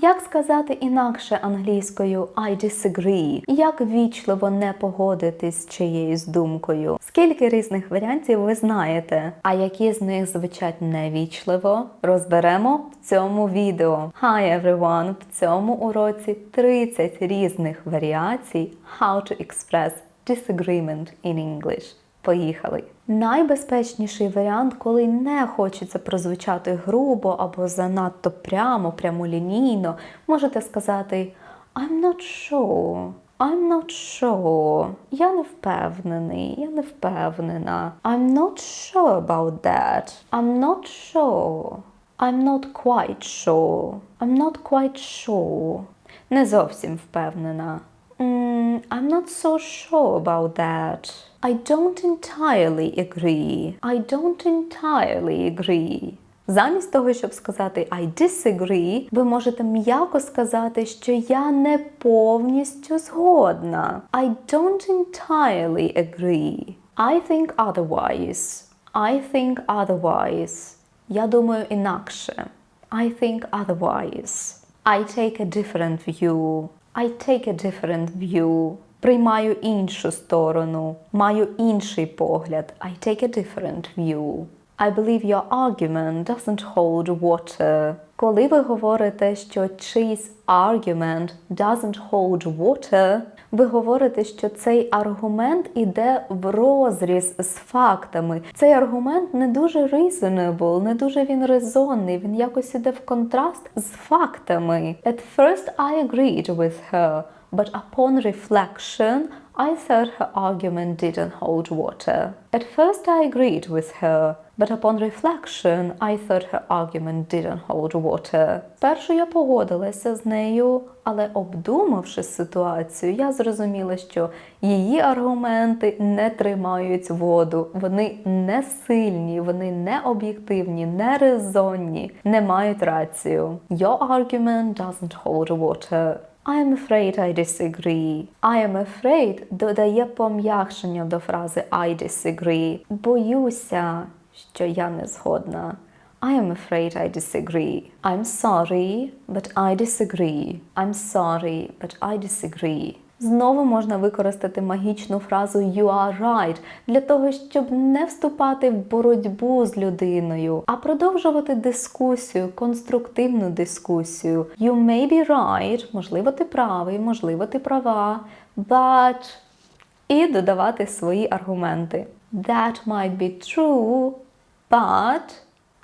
Як сказати інакше англійською I disagree? Як вічливо не погодитись з чиєюсь думкою? Скільки різних варіантів ви знаєте? А які з них звучать невічливо? Розберемо в цьому відео. Hi everyone! В цьому уроці 30 різних варіацій How to express disagreement in English. Поїхали. Найбезпечніший варіант, коли не хочеться прозвучати грубо або занадто прямо, прямолінійно, можете сказати I'm not sure. I'm not sure. Я не впевнений, я не впевнена. I'm not sure about that. I'm not sure. I'm not quite sure. I'm not quite sure. Не зовсім впевнена. Mm, I'm not so sure about that. I don't entirely agree. I don't entirely agree. Замість того, щоб сказати I disagree, ви можете м'яко сказати, що я не повністю згодна. I don't entirely agree. I think otherwise. I think otherwise. Я думаю інакше. I think otherwise. I take a different view. I take a different view. Приймаю іншу сторону, маю інший погляд. I take a different view. I believe your argument doesn't hold water. Коли ви говорите, що чийсь argument doesn't hold water, ви говорите, що цей аргумент іде в розріз з фактами. Цей аргумент не дуже reasonable, не дуже він резонний, він якось іде в контраст з фактами. At first I agreed with her, but upon reflection I thought her argument didn't hold water. At first I agreed with her, but upon reflection I thought her argument didn't hold water. Спершу я погодилася з нею, але обдумавши ситуацію, я зрозуміла, що її аргументи не тримають воду, вони не сильні, вони не об'єктивні, не резонні, не мають рацію. Your argument doesn't hold water. I am afraid I disagree. I am afraid додає пом'якшення до фрази I disagree. Боюся, що я не згодна. I am afraid I disagree. I'm sorry, but I disagree. I'm sorry, but I disagree. Знову можна використати магічну фразу you are right для того, щоб не вступати в боротьбу з людиною, а продовжувати дискусію, конструктивну дискусію. You may be right, можливо, ти правий, можливо, ти права, but і додавати свої аргументи. That might be true, but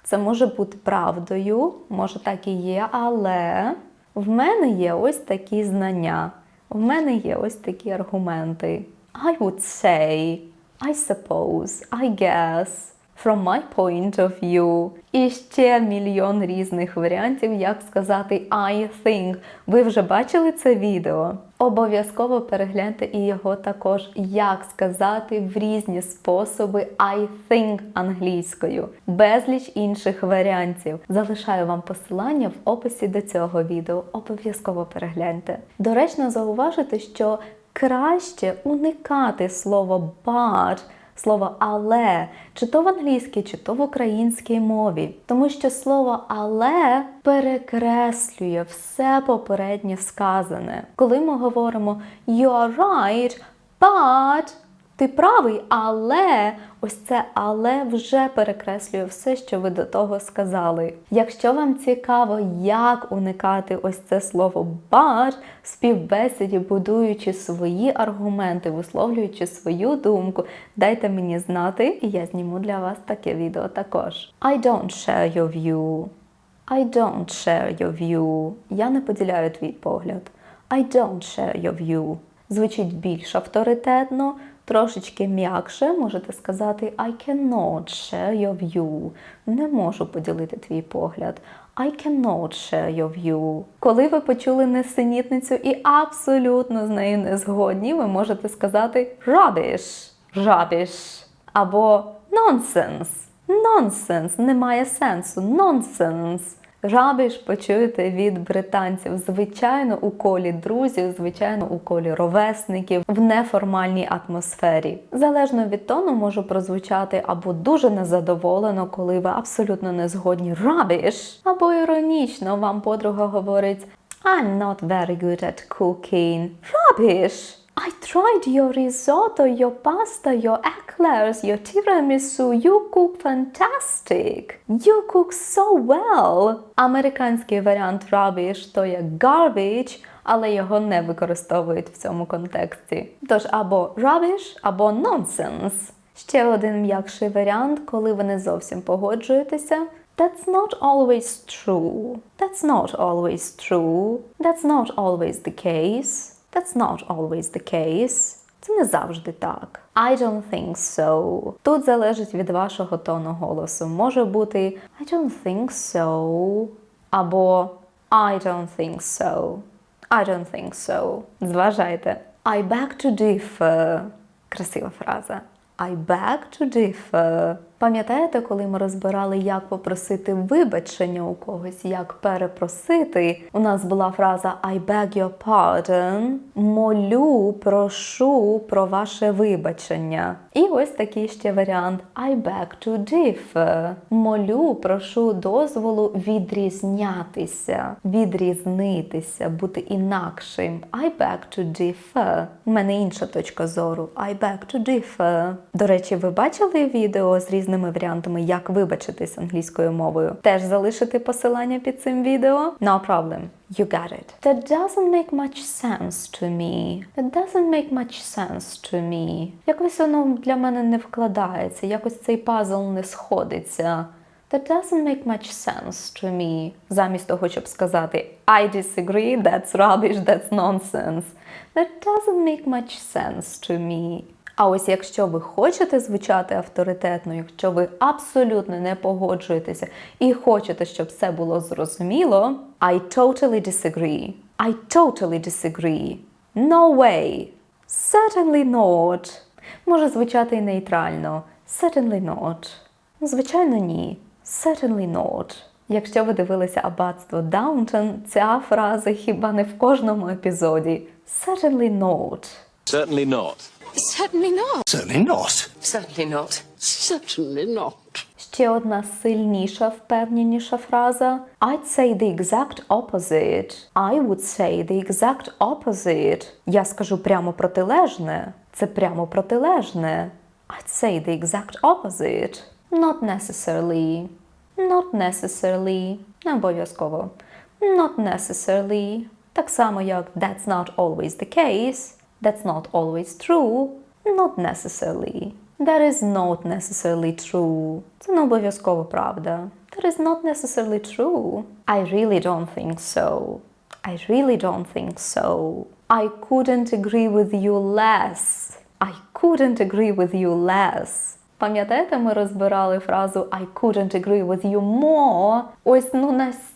це може бути правдою, може так і є, але в мене є ось такі знання. В мене є ось такі аргументи. I would say, I suppose, I guess, from my point of view. І ще мільйон різних варіантів, як сказати I think. Ви вже бачили це відео? Обов'язково перегляньте і його також, як сказати в різні способи I think англійською, безліч інших варіантів. Залишаю вам посилання в описі до цього відео. Обов'язково перегляньте. Доречно зауважити, що краще уникати слово but, слово але, чи то в англійській, чи то в українській мові. Тому що слово але перекреслює все попереднє сказане. Коли ми говоримо you are right, but ти правий, але ось це але вже перекреслює все, що ви до того сказали. Якщо вам цікаво, як уникати ось це слово but в співбесіді, будуючи свої аргументи, висловлюючи свою думку, дайте мені знати, і я зніму для вас таке відео також. I don't share your view. I don't share your view. Я не поділяю твій погляд. I don't share your view. Звучить більш авторитетно, трошечки м'якше можете сказати I cannot share your view. Не можу поділити твій погляд. I cannot share your view. Коли ви почули несенітницю і абсолютно з нею не згодні, ви можете сказати rubbish, rubbish або nonsense. Нонсенс немає сенсу. Нонсенс. Рабіш почуєте від британців, звичайно, у колі друзів, звичайно, у колі ровесників в неформальній атмосфері. Залежно від тону може прозвучати або дуже незадоволено, коли ви абсолютно не згодні рабіш, або іронічно вам подруга говорить I'm not very good at cooking. Rubbish! I tried your risotto, your pasta, your eclairs, your tiramisu. You cook fantastic. You cook so well. Американський варіант rubbish то є garbage, але його не використовують в цьому контексті. Тож або rubbish, або nonsense. Ще один м'якший варіант, коли ви не зовсім погоджуєтеся. That's not always true. That's not always true. That's not always the case. That's not always the case. Це не завжди так. I don't think so. Тут залежить від вашого тону голосу. Може бути I don't think so. Або I don't think so. I don't think so. Зважайте. I beg to differ. Красива фраза. I beg to differ. Пам'ятаєте, коли ми розбирали, як попросити вибачення у когось, як перепросити? У нас була фраза I beg your pardon. Молю, прошу про ваше вибачення. І ось такий ще варіант I beg to differ. Молю, прошу дозволу відрізнятися, відрізнитися, бути інакшим. I beg to differ. У мене інша точка зору. I beg to differ. До речі, ви бачили відео з різними варіантами, як вибачитись англійською мовою? Теж залишити посилання під цим відео? No problem. You got it. That doesn't make much sense to me. That doesn't make much sense to me. Якось воно для мене не вкладається, якось цей пазл не сходиться. That doesn't make much sense to me. Замість того, щоб сказати I disagree, that's rubbish, that's nonsense. That doesn't make much sense to me. А ось якщо ви хочете звучати авторитетно, якщо ви абсолютно не погоджуєтеся і хочете, щоб все було зрозуміло, I totally disagree. I totally disagree. No way. Certainly not. Може звучати і нейтрально. Certainly not. Звичайно, ні. Certainly not. Якщо ви дивилися аббатство Даунтон, ця фраза хіба не в кожному епізоді. Certainly not. Certainly not. Certainly not. Certainly not. Certainly not. Certainly not. Ще одна сильніша, впевненіша фраза. I'd say the exact opposite. I would say the exact opposite. Я скажу прямо протилежне. Це прямо протилежне. I'd say the exact opposite. Not necessarily. Not necessarily. Не обов'язково. Not necessarily. Так само, як that's not always the case. That's not always true. Not necessarily. That is not necessarily true. Це не обов'язково правда. That is not necessarily true. I really don't think so. I really don't think so. I couldn't agree with you less. I couldn't agree with you less. Пам'ятаєте, ми розбирали фразу I couldn't agree with you more. Ось ну настільки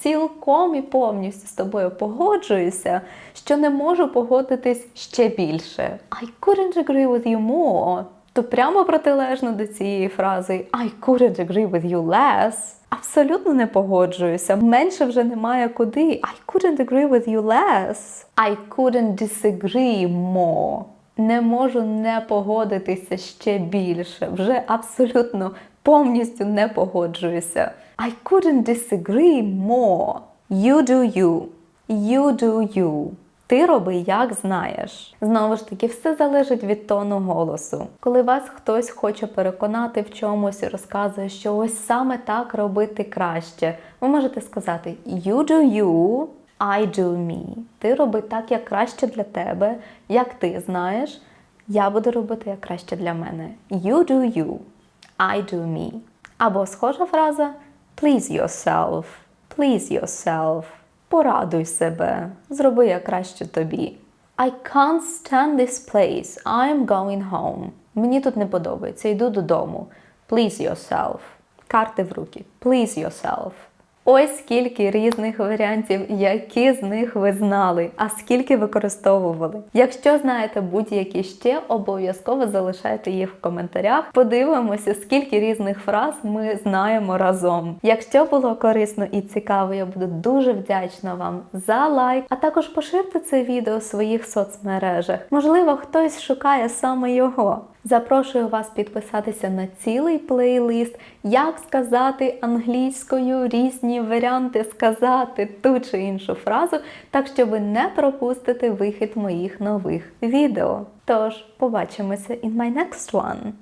цілком і повністю з тобою погоджуюся, що не можу погодитись ще більше. I couldn't agree with you more. То прямо протилежно до цієї фрази I couldn't agree with you less. Абсолютно не погоджуюся. Менше вже немає куди. I couldn't agree with you less. I couldn't disagree more. Не можу не погодитися ще більше. Вже абсолютно повністю не погоджуюся. I couldn't disagree more. You do you. You do you. Ти роби як знаєш. Знову ж таки, все залежить від тону голосу. Коли вас хтось хоче переконати в чомусь розказує, що ось саме так робити краще, ви можете сказати You do you, I do me. Ти роби так, як краще для тебе, як ти знаєш. Я буду робити як краще для мене. You do you, I do me. Або схожа фраза Please yourself. Please yourself. Порадуй себе. Зроби я краще тобі. I can't stand this place. I'm going home. Мені тут не подобається. Йду додому. Please yourself. Карти в руки. Please yourself. Ось скільки різних варіантів, які з них ви знали, а скільки використовували. Якщо знаєте будь-які ще, обов'язково залишайте їх в коментарях. Подивимося, скільки різних фраз ми знаємо разом. Якщо було корисно і цікаво, я буду дуже вдячна вам за лайк, а також поширте це відео у своїх соцмережах. Можливо, хтось шукає саме його. Запрошую вас підписатися на цілий плейлист, як сказати англійською різні варіанти сказати ту чи іншу фразу, так щоб не пропустити вихід моїх нових відео. Тож, побачимося in my next one.